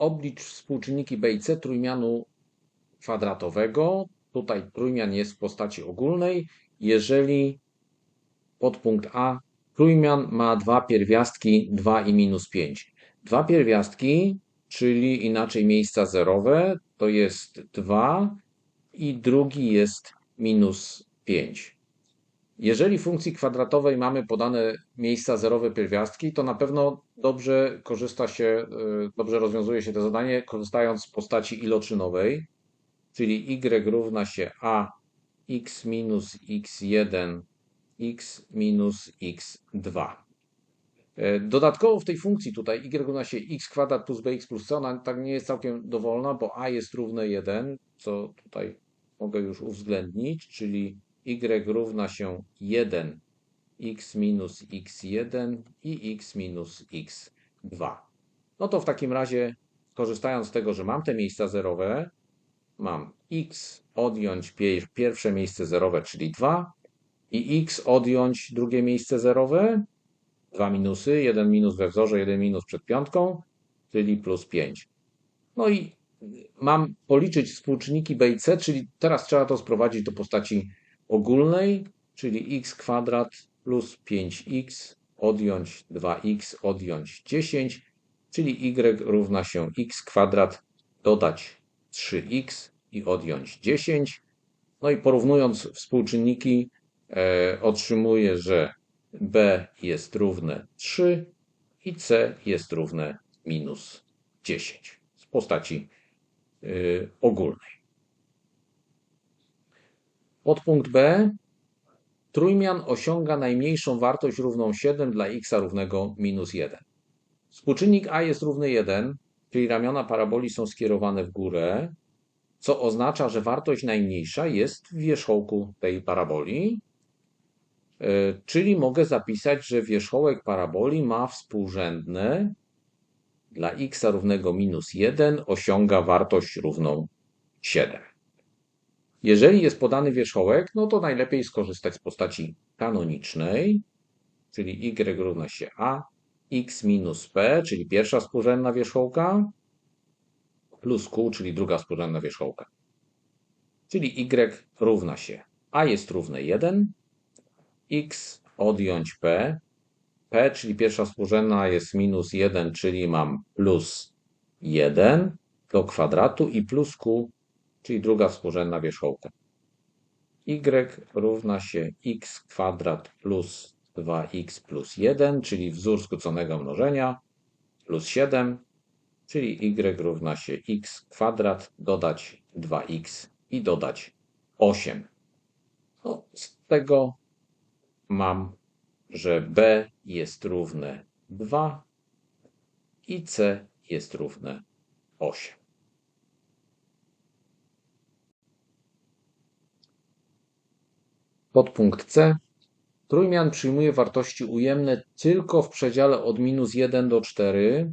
oblicz współczynniki b i c trójmianu kwadratowego. Tutaj trójmian jest w postaci ogólnej. Jeżeli podpunkt A trójmian ma dwa pierwiastki 2 i minus 5. Dwa pierwiastki, czyli inaczej miejsca zerowe, to jest 2 i drugi jest minus 5. Jeżeli w funkcji kwadratowej mamy podane miejsca zerowe pierwiastki, to na pewno dobrze korzysta się, y, dobrze rozwiązuje się to zadanie korzystając z postaci iloczynowej, czyli y równa się a x minus x1 x minus x2. E, dodatkowo w tej funkcji tutaj y równa się x kwadrat plus bx plus c, ona tak nie jest całkiem dowolna, bo a jest równe 1, co tutaj mogę już uwzględnić, czyli y równa się 1 x minus x1 i x minus x2. No to w takim razie, korzystając z tego, że mam te miejsca zerowe, mam x odjąć pierwsze miejsce zerowe, czyli 2 i x odjąć drugie miejsce zerowe, dwa minusy, jeden minus we wzorze, jeden minus przed piątką, czyli plus 5. No i mam policzyć współczynniki b i c, czyli teraz trzeba to sprowadzić do postaci ogólnej, czyli x kwadrat plus 5x odjąć 2x odjąć 10, czyli y równa się x kwadrat dodać 3x i odjąć 10. No i porównując współczynniki e, otrzymuję, że b jest równe 3 i c jest równe minus 10 z postaci y, ogólnej. Podpunkt B. Trójmian osiąga najmniejszą wartość równą 7 dla x równego minus 1. Współczynnik a jest równy 1, czyli ramiona paraboli są skierowane w górę, co oznacza, że wartość najmniejsza jest w wierzchołku tej paraboli, e, czyli mogę zapisać, że wierzchołek paraboli ma współrzędne dla x równego minus 1 osiąga wartość równą 7. Jeżeli jest podany wierzchołek, no to najlepiej skorzystać z postaci kanonicznej, czyli y równa się a, x minus p, czyli pierwsza współrzędna wierzchołka, plus q, czyli druga współrzędna wierzchołka. Czyli y równa się a jest równe 1, x odjąć p, p, czyli pierwsza współrzędna jest minus 1, czyli mam plus 1 do kwadratu i plus q, czyli druga współrzędna wierzchołka. y równa się x kwadrat plus 2x plus 1, czyli wzór skróconego mnożenia, plus 7, czyli y równa się x kwadrat, dodać 2x i dodać 8. No, z tego mam, że b jest równe 2 i c jest równe 8. Podpunkt C. Trójmian przyjmuje wartości ujemne tylko w przedziale od minus 1 do 4,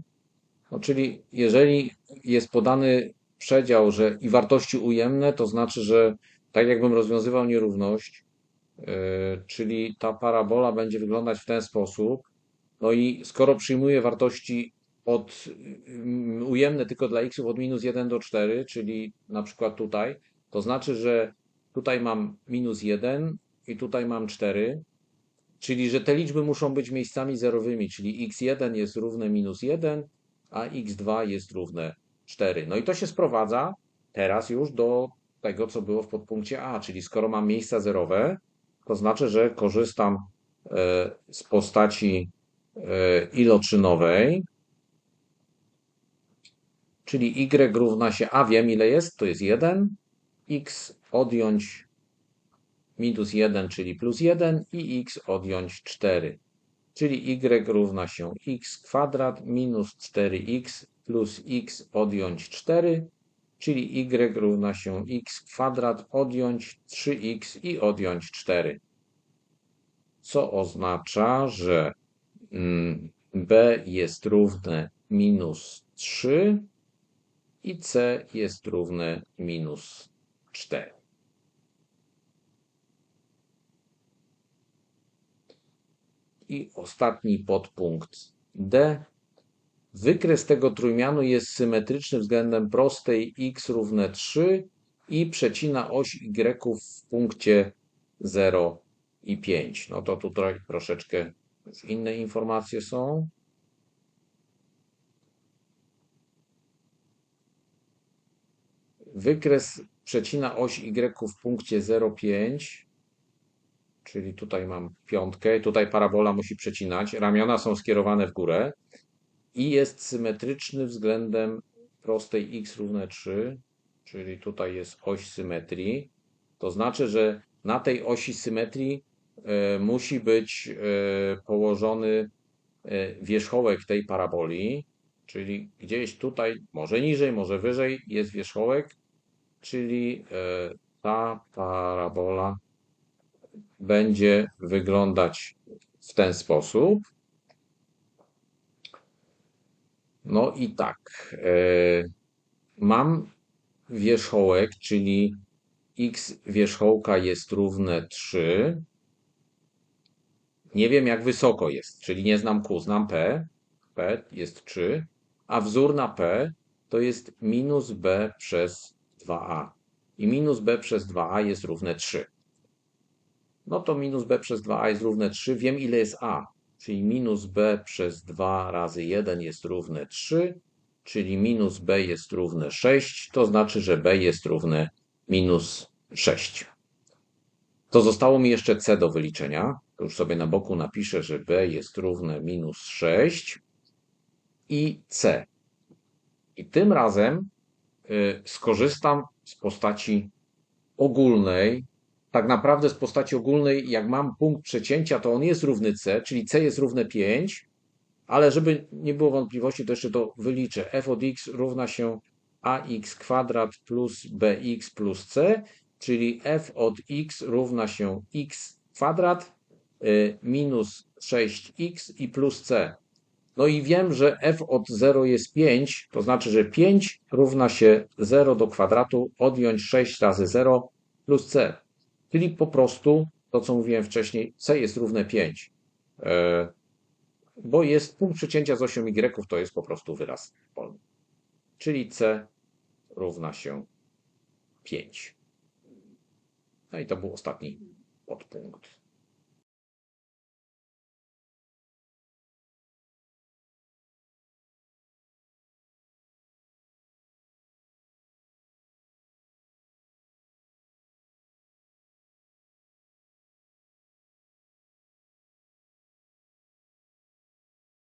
no, czyli jeżeli jest podany przedział że i wartości ujemne, to znaczy, że tak jakbym rozwiązywał nierówność, yy, czyli ta parabola będzie wyglądać w ten sposób. No i skoro przyjmuje wartości od, yy, ujemne tylko dla x od minus 1 do 4, czyli na przykład tutaj, to znaczy, że tutaj mam minus 1, i tutaj mam 4, czyli że te liczby muszą być miejscami zerowymi, czyli x1 jest równe minus 1, a x2 jest równe 4. No i to się sprowadza teraz już do tego, co było w podpunkcie A, czyli skoro mam miejsca zerowe, to znaczy, że korzystam e, z postaci e, iloczynowej, czyli y równa się a, wiem ile jest, to jest 1, x odjąć minus 1, czyli plus 1 i x odjąć 4. Czyli y równa się x kwadrat minus 4x plus x odjąć 4, czyli y równa się x kwadrat odjąć 3x i odjąć 4. Co oznacza, że mm, b jest równe minus 3 i c jest równe minus 4. I ostatni podpunkt D. Wykres tego trójmianu jest symetryczny względem prostej x równe 3 i przecina oś y w punkcie 0 i 5. No to tutaj troszeczkę inne informacje są. Wykres przecina oś y w punkcie 0,5, czyli tutaj mam piątkę, tutaj parabola musi przecinać, ramiona są skierowane w górę i jest symetryczny względem prostej x równe 3, czyli tutaj jest oś symetrii. To znaczy, że na tej osi symetrii e, musi być e, położony e, wierzchołek tej paraboli, czyli gdzieś tutaj, może niżej, może wyżej jest wierzchołek, czyli ta parabola będzie wyglądać w ten sposób. No i tak, mam wierzchołek, czyli x wierzchołka jest równe 3. Nie wiem jak wysoko jest, czyli nie znam q, znam p. p jest 3, a wzór na p to jest minus b przez 2a. I minus b przez 2a jest równe 3. No to minus b przez 2a jest równe 3. Wiem ile jest a, czyli minus b przez 2 razy 1 jest równe 3, czyli minus b jest równe 6. To znaczy, że b jest równe minus 6. To zostało mi jeszcze c do wyliczenia. To już sobie na boku napiszę, że b jest równe minus 6 i c. I tym razem y, skorzystam z postaci ogólnej. Tak naprawdę z postaci ogólnej, jak mam punkt przecięcia, to on jest równy c, czyli c jest równe 5, ale żeby nie było wątpliwości, to jeszcze to wyliczę. f od x równa się ax kwadrat plus bx plus c, czyli f od x równa się x kwadrat y, minus 6x i plus c. No i wiem, że f od 0 jest 5, to znaczy, że 5 równa się 0 do kwadratu, odjąć 6 razy 0 plus c. Czyli po prostu to, co mówiłem wcześniej, c jest równe 5. E, bo jest punkt przecięcia z osią y, to jest po prostu wyraz polny. Czyli c równa się 5. No i to był ostatni podpunkt.